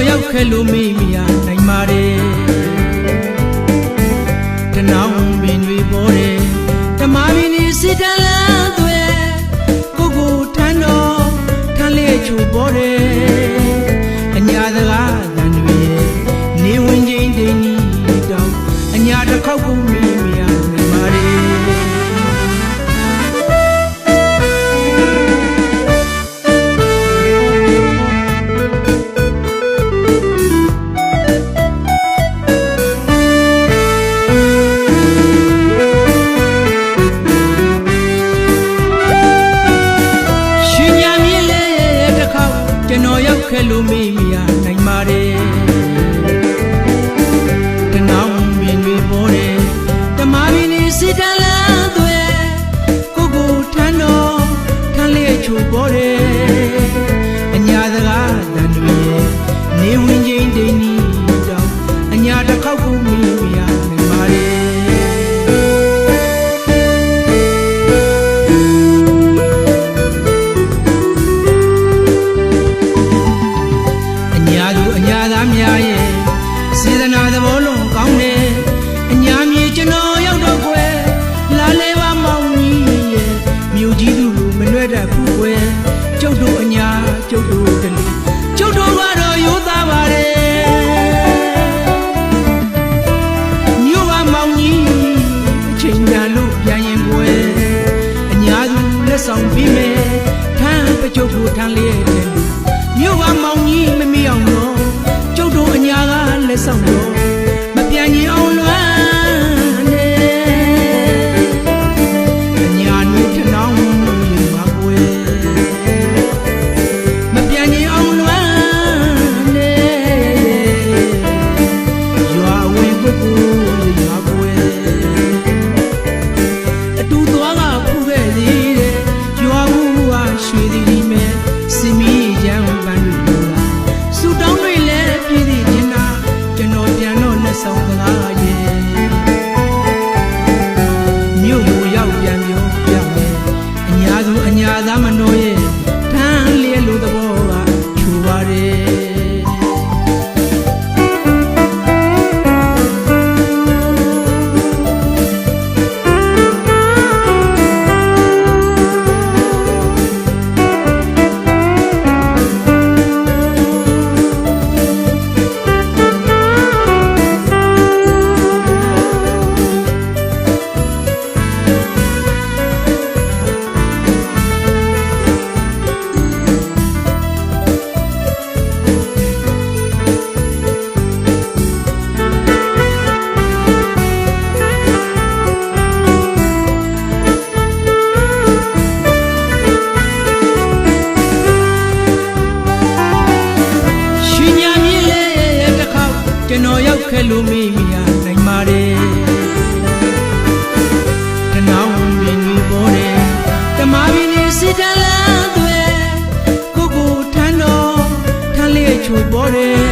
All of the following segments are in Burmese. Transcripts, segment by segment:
ခဲ့လို့မေ့မရနိုင်ပါတယ်တနောင်ပင်တွေပေါ်တယ်ဓမ္မပင်ဒီစစ်တလန်းသွဲကိုကိုထမ်းတော်ထမ်းလေချိုပေါ်တယ်အညာစကားတန်တွေနေဝင်ချင်းတိန်ကြီးတောင်းအညာတစ်ခေါက်ကိုမေ့ ရောက်ခဲ့လို့မေ့မရနိုင်ပါတယ်တနောင်မြင်တွေပေါ်တယ်တမာပင်နေစစ်တလန်းသွဲကိုကိုထမ်းတော်ထမ်းလေချိုပေါ်တယ် စေတနာသဘောလုံးကောင်းတယ်အညာမြေကျွန်တော်ရောက်တော့ကွယ်လာလေပါမောင်ကြီးရဲ့မြို့ကြီးသူလိုမနှဲ့တတ်ဘူးကွယ်ကျုပ်တို့အညာကျုပ်တို့တလူကျုပ်တို့ကတော့ရိုးသားပါတယ်မြို့ပါမောင်ကြီးအချိန်တန်လို့ပြန်ရင်ကွယ်အညာသူလက်ဆောင်ပြီးမယ်ထမ်းပကြုတ်ကိုထမ်းလေးတဲ့ က်ကျွန်တော်ရောက်ခဲ့လို့မေ့မရနိုင်ပါတယ်တနောင်ပင်ကြီးပေါ်တယ်တမာပင်နေစစ်တလန်းသွဲကိုကိုထမ်းတော်ထမ်းလေးချိုပေါ်တယ်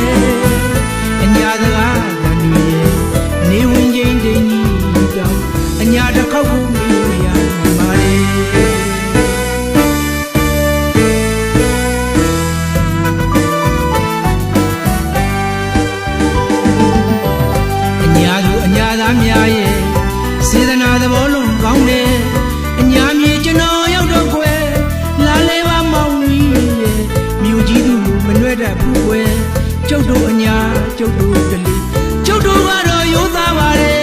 တို့အညာကျုပ်တို့တလူကျုပ်တို့ကတော့ရိုးသားပါတယ်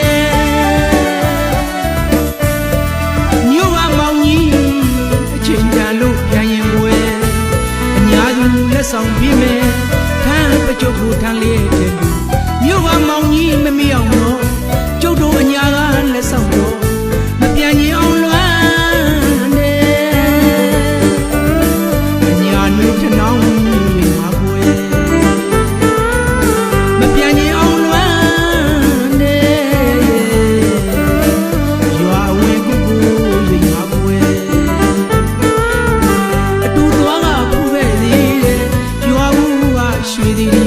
မြို့ပါမောင်ကြီးအချိန်တန်လို့ပြန်ရင်ွယ်အညာသူလက်ဆောင်ပြီးမယ် 确定。